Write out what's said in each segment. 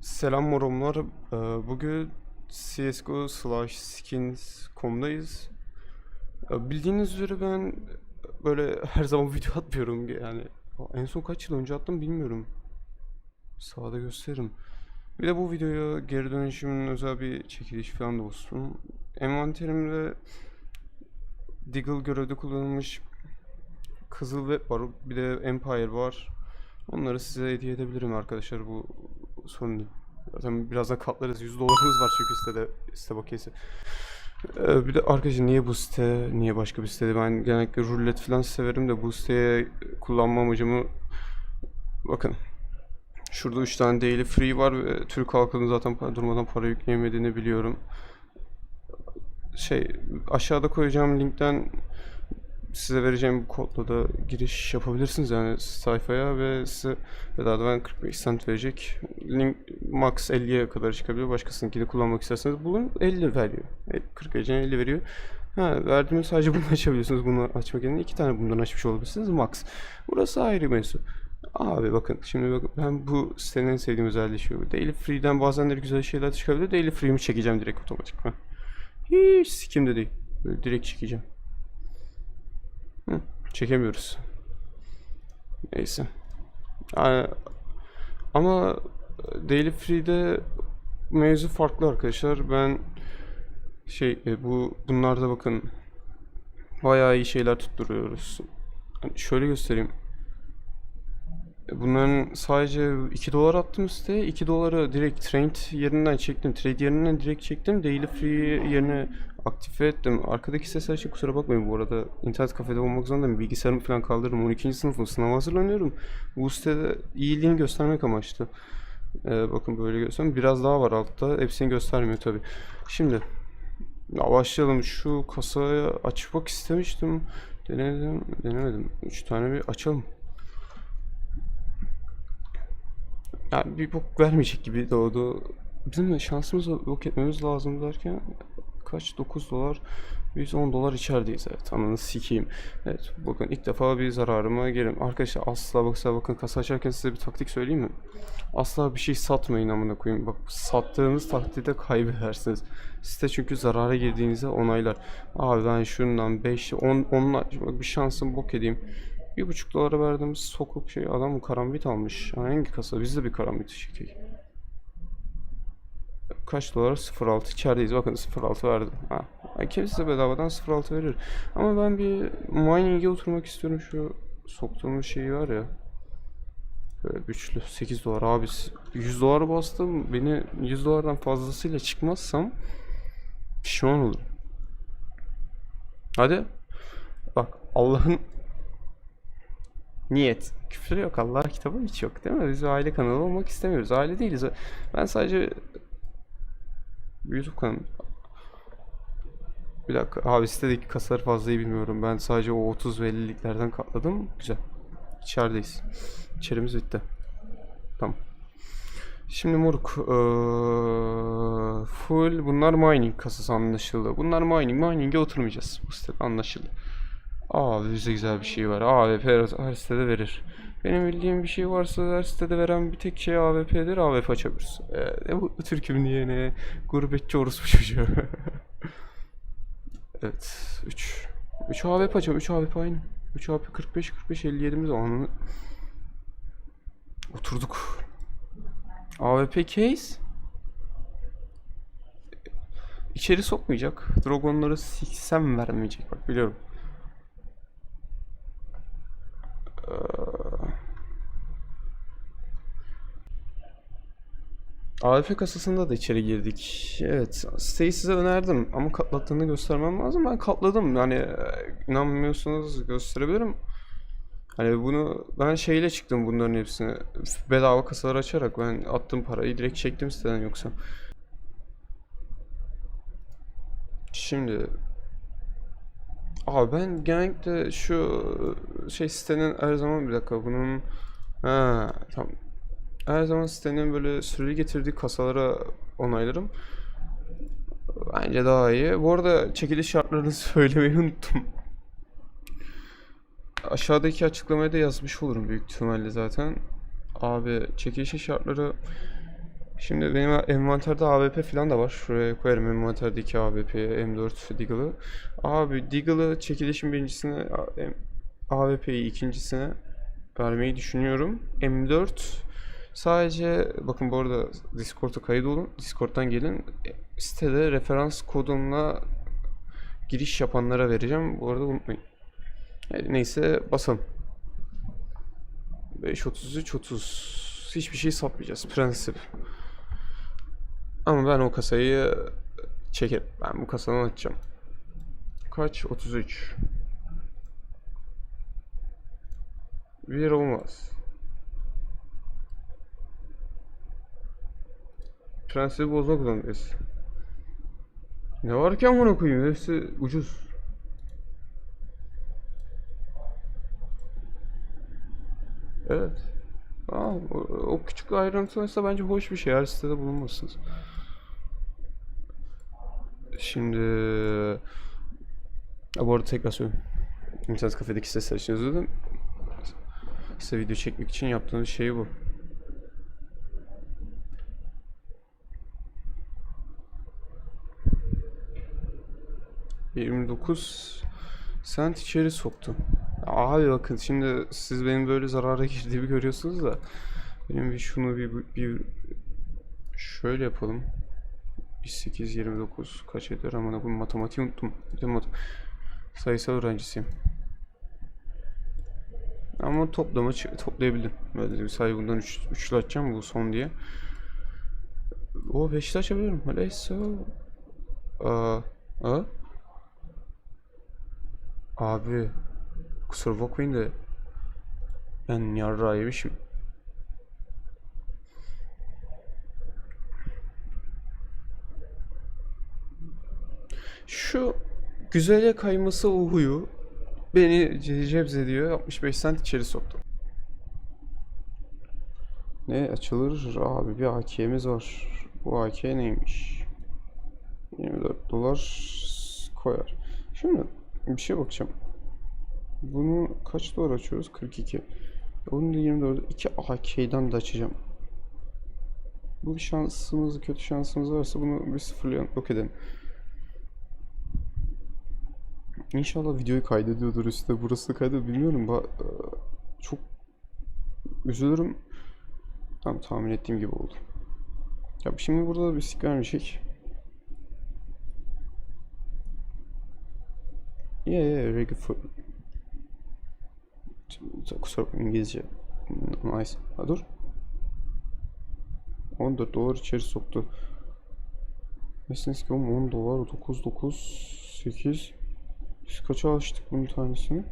Selam morumlar. Ee, Bugün CSGO slash skins.com'dayız. Ee, Bildiğiniz üzere ben böyle her zaman video atmıyorum yani. En son kaç yıl önce attım bilmiyorum. Sağda gösteririm. Bir de bu videoya geri dönüşümün özel bir çekiliş falan da olsun. Envanterimde Deagle görevde kullanılmış Kızıl Web var. Bir de Empire var. Onları size hediye edebilirim arkadaşlar bu sorun değil. Zaten birazdan katlarız. 100 dolarımız var çünkü sitede site bakiyesi. Ee, bir de arkadaşlar niye bu site, niye başka bir sitede? Ben genellikle rulet falan severim de bu siteye kullanma amacımı bakın. Şurada 3 tane daily free var ve Türk halkının zaten durmadan para yükleyemediğini biliyorum. Şey aşağıda koyacağım linkten size vereceğim bu kodla da giriş yapabilirsiniz yani sayfaya ve size bedavadan 45 cent verecek. Link max 50'ye kadar çıkabiliyor. Başkasınınkini kullanmak isterseniz bulun 50 veriyor. E, 40 vereceğine 50 veriyor. Ha, verdiğimiz sadece bunu açabiliyorsunuz. Bunu açmak yerine iki tane bundan açmış olabilirsiniz. Max. Burası ayrı mevzu. Abi bakın şimdi bakın ben bu sitenin en sevdiğim özelliği şu. Daily Free'den bazenleri güzel şeyler çıkabiliyor. Daily Free'mi çekeceğim direkt otomatikman. Hiç sikimde değil. Böyle direkt çekeceğim. Çekemiyoruz. Neyse. Yani, ama Daily Free'de mevzu farklı arkadaşlar. Ben şey e, bu bunlarda bakın bayağı iyi şeyler tutturuyoruz. Hani şöyle göstereyim. Bunların sadece 2 dolar attım siteye. 2 doları direkt trade yerinden çektim. Trade yerinden direkt çektim. Daily free yerine aktive ettim. Arkadaki sesler için kusura bakmayın bu arada. internet kafede olmak zorundayım. Bilgisayarımı falan kaldırdım. 12. sınıfım. Sınava hazırlanıyorum. Bu sitede iyiliğini göstermek amaçlı. Ee, bakın böyle göstereyim. Biraz daha var altta. Hepsini göstermiyor tabi. Şimdi ya başlayalım. Şu kasayı açmak istemiştim. Denedim. Denemedim. 3 tane bir açalım. Yani bir bok vermeyecek gibi doğdu. Bizim de şansımızı yok etmemiz lazım derken kaç 9 dolar biz 10 dolar içerideyiz evet ananı sikeyim. Evet bakın ilk defa bir zararıma gelin. Arkadaşlar asla baksa bakın kasa açarken size bir taktik söyleyeyim mi? Asla bir şey satmayın amına koyayım. Bak sattığınız takdirde kaybedersiniz. Site çünkü zarara girdiğinizde onaylar. Abi ben şundan 5 10 10 bir şansım bok edeyim. Bir buçuk dolara verdiğimiz sokuk şey adam karambit almış. Ha, hangi kasa? Biz de bir karambit çekeyim. Kaç dolar? 0.6 içerideyiz. Bakın 0.6 verdi. Ha. Kimse de bedavadan 0.6 verir. Ama ben bir mining'e oturmak istiyorum. Şu soktuğumuz şey var ya. Böyle güçlü. 8 dolar abi. 100 dolar bastım. Beni 100 dolardan fazlasıyla çıkmazsam pişman olurum. Hadi. Bak Allah'ın Niyet. Küfür yok. Allah kitabı hiç yok değil mi? Biz aile kanalı olmak istemiyoruz. Aile değiliz. Ben sadece YouTube kanalı. Bir dakika. Abi sitedeki kasaları fazla iyi bilmiyorum. Ben sadece o 30 ve 50'liklerden katladım. Güzel. İçerideyiz. İçerimiz bitti. Tamam. Şimdi moruk. eee, full bunlar mining kasası anlaşıldı. Bunlar mining. Mining'e oturmayacağız. Bu sitede anlaşıldı. Abi bize güzel bir şey var. AWP her, sitede verir. Benim bildiğim bir şey varsa her sitede veren bir tek şey AWP'dir. AWP açabiliriz. Ee, bu Türk'üm diye ne? Gurbetçi orospu çocuğu. evet. 3. 3 AWP açalım. 3 AWP aynı. 3 AWP 45 45 57'miz anını oturduk. AWP case içeri sokmayacak. Dragonları siksem vermeyecek bak biliyorum. AWP kasasında da içeri girdik. Evet, siteyi size önerdim ama katlattığını göstermem lazım. Ben katladım. Yani e, inanmıyorsanız gösterebilirim. Hani bunu ben şeyle çıktım bunların hepsini. Bedava kasalar açarak ben attım parayı direkt çektim siteden yoksa. Şimdi Abi ben genellikle şu şey sitenin her zaman bir dakika bunun ha tamam her zaman sitenin böyle süreli getirdiği kasalara onaylarım. Bence daha iyi. Bu arada çekiliş şartlarını söylemeyi unuttum. Aşağıdaki açıklamaya da yazmış olurum büyük ihtimalle zaten. Abi çekiliş şartları Şimdi benim envanterde AWP falan da var. Şuraya koyarım envanterdeki AWP, M4 Deagle'ı. Abi Deagle'ı çekilişin birincisine, AWP'yi ikincisine vermeyi düşünüyorum. M4 sadece bakın bu arada Discord'a kayıt olun. Discord'dan gelin. E, Sitede referans kodumla giriş yapanlara vereceğim. Bu arada unutmayın. Yani neyse basalım. 5.33 30 hiçbir şey satmayacağız prensip. Ama ben o kasayı çekerim. Ben bu kasadan açacağım. Kaç? 33. Bir olmaz. Prensibi bozmak zorundayız. Ne var ki amına koyayım? Hepsi ucuz. Evet. Aa, o, o küçük ayrıntı mesela bence hoş bir şey. Her sitede bulunmasınız. Şimdi... Ha, bu arada tekrar söyleyeyim. İnternet kafedeki sesler için özür dilerim. Size video çekmek için yaptığınız şey bu. ...29 sent içeri soktu. Abi bakın şimdi siz benim böyle zarara girdiğimi görüyorsunuz da... ...benim bir şunu bir, bir şöyle yapalım. 8 29 kaç eder ama bu matematiği unuttum. Mat- sayısal öğrencisiyim. Ama toplama toplayabildim. Böyle bir sayı bundan 3 üçlü açacağım bu son diye. O beşli açabilirim. Öyleyse. Aa, aa. Abi kusura bakmayın da ben yarrağı yemişim. Şu güzele kayması o huyu beni ce- cebzediyor. 65 sent içeri soktu. Ne açılır abi bir AK'miz var. Bu AK neymiş? 24 dolar koyar. Şimdi bir şey bakacağım. Bunu kaç dolar açıyoruz? 42. Onu da 24. 2 AK'den de açacağım. Bu bir şansımız, kötü şansımız varsa bunu bir sıfırlayalım, yok edelim. İnşallah videoyu kaydediyordur üstte. Burası kaydı bilmiyorum. Ba eee, çok üzülürüm. Tam tahmin ettiğim gibi oldu. Ya şimdi burada bir sik vermeyecek. Yeah, yeah, regular for... Kusura bakma İngilizce. Nice. Ha dur. 14 dolar içeri soktu. Nesiniz ki oğlum 10 dolar 9 9 8 Biz kaça açtık bunun tanesini?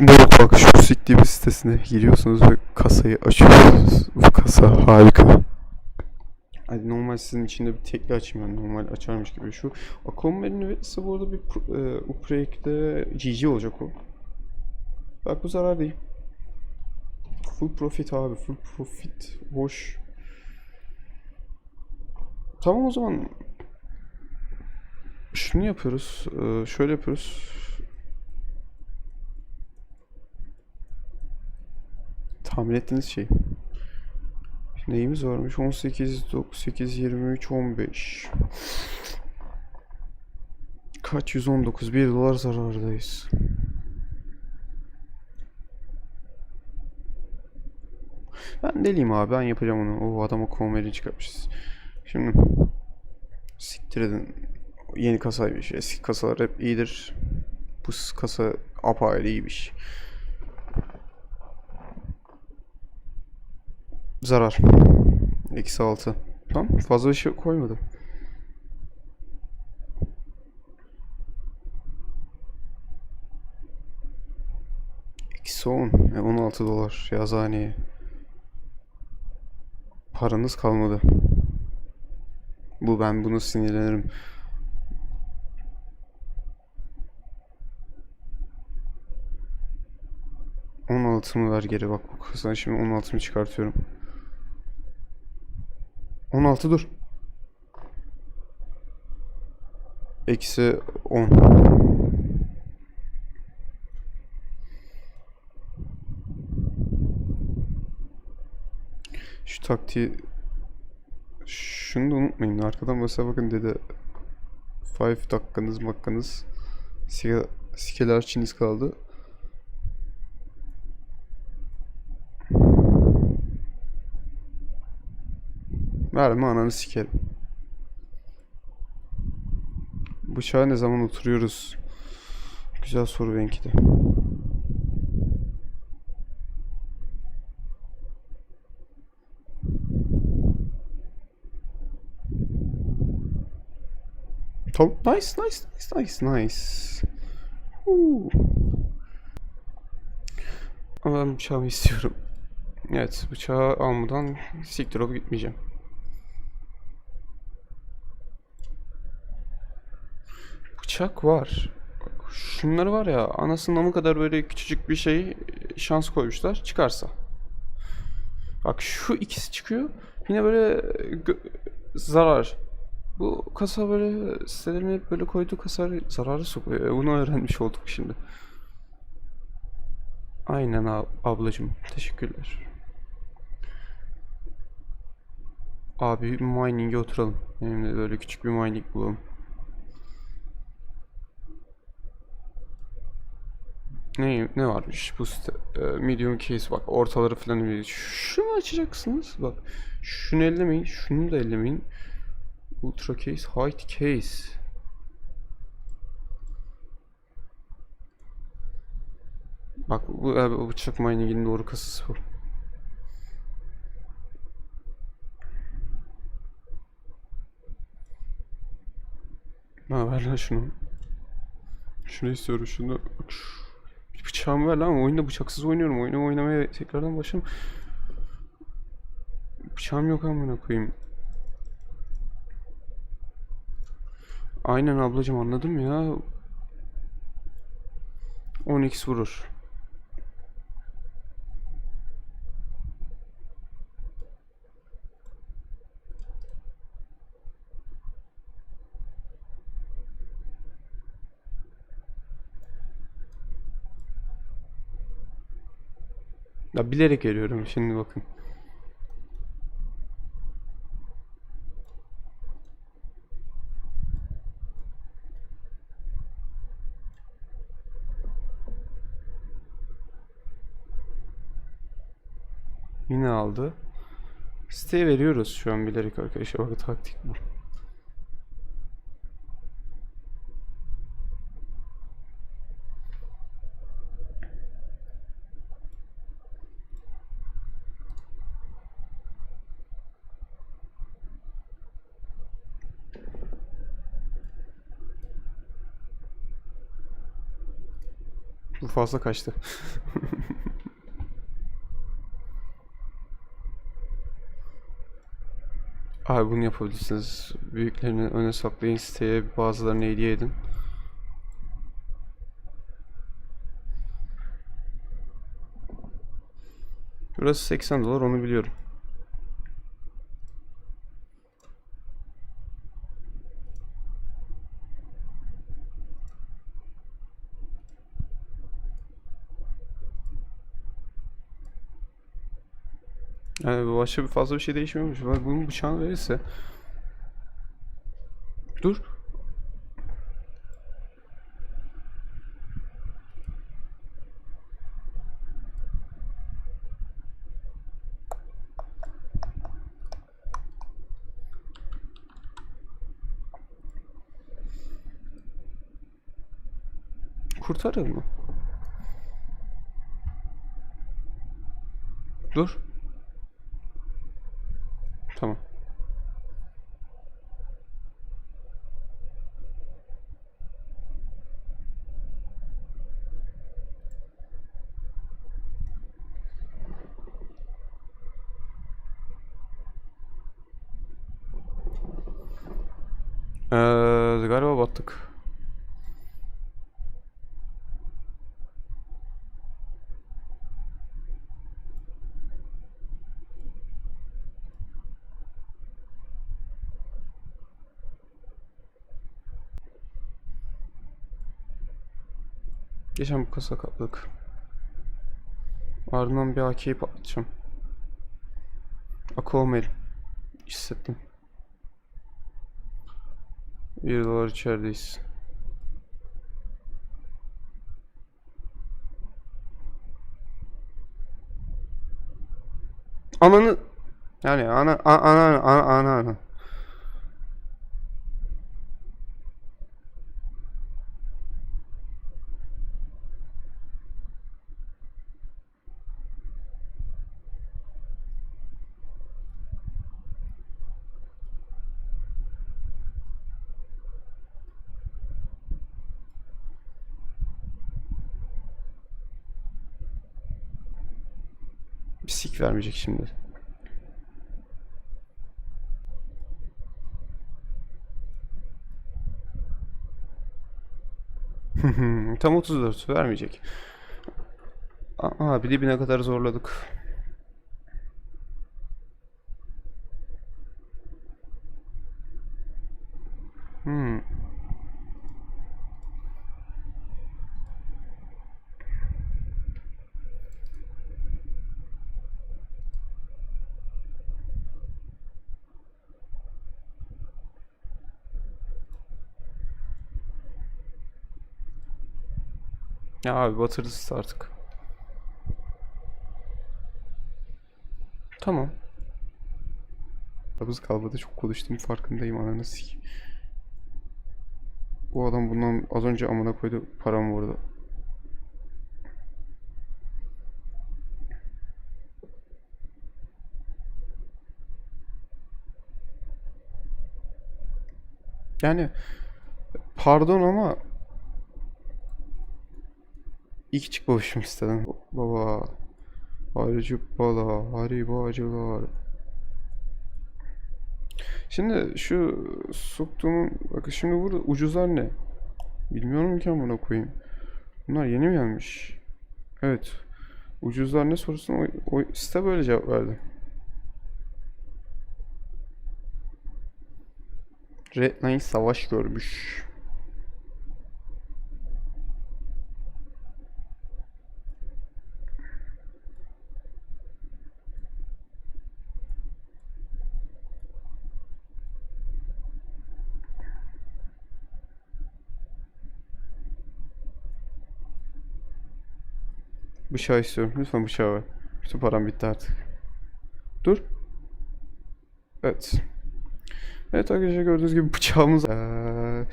Bak bak şu siktiğimiz sitesine giriyorsunuz ve kasayı açıyorsunuz. Bu kasa harika. Hadi normal sizin içinde bir tekli açayım ben normal açarmış gibi şu. Aquamarine verirse bu arada bir e, Upreik'te GG olacak o. Bak bu zarar değil. Full profit abi full profit. Hoş. Tamam o zaman şunu yapıyoruz. e, şöyle yapıyoruz. Tahmin ettiğiniz şey. Neyimiz varmış? 18, 98, 23, 15. Kaç? 119. 1 dolar zarardayız. Ben deliyim abi. Ben yapacağım onu. O adama komedi çıkartmışız. Şimdi siktir edin. Yeni kasaymış. Eski kasalar hep iyidir. Bu kasa apayrı iyiymiş. Zarar. Eksi 6. Tamam. Fazla bir şey koymadım. Eksi 10. E, 16 dolar yazıhaneye. Paranız kalmadı. Bu ben bunu sinirlenirim. On altımı ver geri bak bu kasadan şimdi on altımı çıkartıyorum. 16 dur. Eksi 10. Şu taktiği şunu da unutmayın. Arkadan mesela bakın dedi 5 dakikanız makanız sike, sikeler çiniz kaldı. Verme ananı sikerim. Bıçağa ne zaman oturuyoruz? Güzel soru benimki de. Tamam. Nice, nice, nice, nice, nice. Huu. Ama ben bıçağımı istiyorum. Evet, bıçağı almadan siktir olup gitmeyeceğim. Bıçak var. Bak, Şunları var ya, anasının amı kadar böyle küçücük bir şey şans koymuşlar. Çıkarsa. Bak şu ikisi çıkıyor. Yine böyle gö- zarar. Bu kasa böyle sitelerin hep böyle koyduğu kasa zararı sokuyor. E, Bunu öğrenmiş olduk şimdi. Aynen ab- ablacım. Teşekkürler. Abi mining'e oturalım. Benim de böyle küçük bir mining bulalım. Ne ne varmış? Bu site? e, medium case bak ortaları falan bir şunu açacaksınız? Bak şunu ellemeyin şunu da ellemeyin. Ultra case height case. Bak bu, e, bu bıçak mining'in doğru kasası bu. Ha ver lan şunu? Şunu istiyorum şunu Bak şu- ver lan. Oyunda bıçaksız oynuyorum. Oyunu oynamaya tekrardan başım bıçağım yok amına koyayım. Aynen ablacım anladım ya. 10x vurur Ya bilerek veriyorum şimdi bakın. Yine aldı. Siteye veriyoruz şu an bilerek arkadaşlar. Bakın taktik bu. Fazla kaçtı. Abi bunu yapabilirsiniz. Büyüklerini öne saklayın siteye bazılarını hediye edin. Burası 80 dolar onu biliyorum. Yani başka bir fazla bir şey değişmiyormuş. Ben bunun bıçağını verirse. Dur. Kurtarır mı? Dur. Tamam. Ee, galiba battık. Geçen bu kasa katladık. Ardından bir AK'yi patlatacağım. Aquaman. Hissettim. 1 dolar içerideyiz. Ananı yani ana ana ana ana ana. Bir sik vermeyecek şimdi. Tam 34 vermeyecek. Aa bir dibine kadar zorladık. Ya abi batırdı sizi artık. Tamam. Kabız kalmadı çok konuştuğum farkındayım ananı sik. Bu adam bundan az önce amına koydu param vardı. Yani pardon ama Ki çıkmamışım istedim. Baba. Harcı bala, haribacılar. Şimdi şu soktuğum bakın şimdi burada ucuzlar ne? Bilmiyorum ki amına koyayım. Bunlar yeni mi gelmiş? Evet. Ucuzlar ne sorusuna o, o site böyle cevap verdi. Redline savaş görmüş. Bıçağı istiyorum. Lütfen bıçağı ver. Bütün param bitti artık. Dur. Evet. Evet arkadaşlar gördüğünüz gibi bıçağımız... Ee,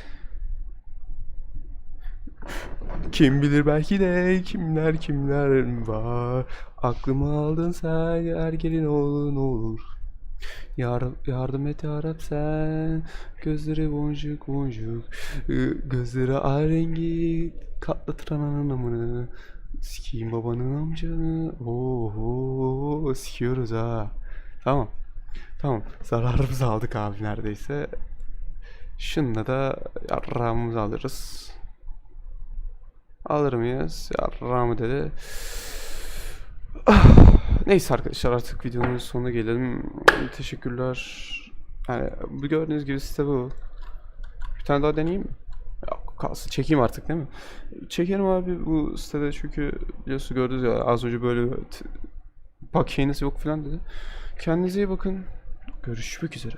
kim bilir belki de kimler kimler var. Aklıma aldın sen eğer gelin oğlun olur. Yar yardım et yarab sen Gözleri boncuk boncuk Gözleri ay rengi Katlatır ananın amını Sikeyim babanın amcanı Oho Sikiyoruz ha Tamam Tamam zararımızı aldık abi neredeyse Şununla da yarrağımızı alırız Alır mıyız? Yarrağımı dedi Neyse arkadaşlar artık videonun sonuna gelelim. Teşekkürler. Yani bu gördüğünüz gibi site bu. Bir tane daha deneyeyim mi? Kalsın. Çekeyim artık değil mi? Çekerim abi bu sitede çünkü biliyorsun gördünüz ya az önce böyle bak yok falan dedi. Kendinize iyi bakın. Görüşmek üzere.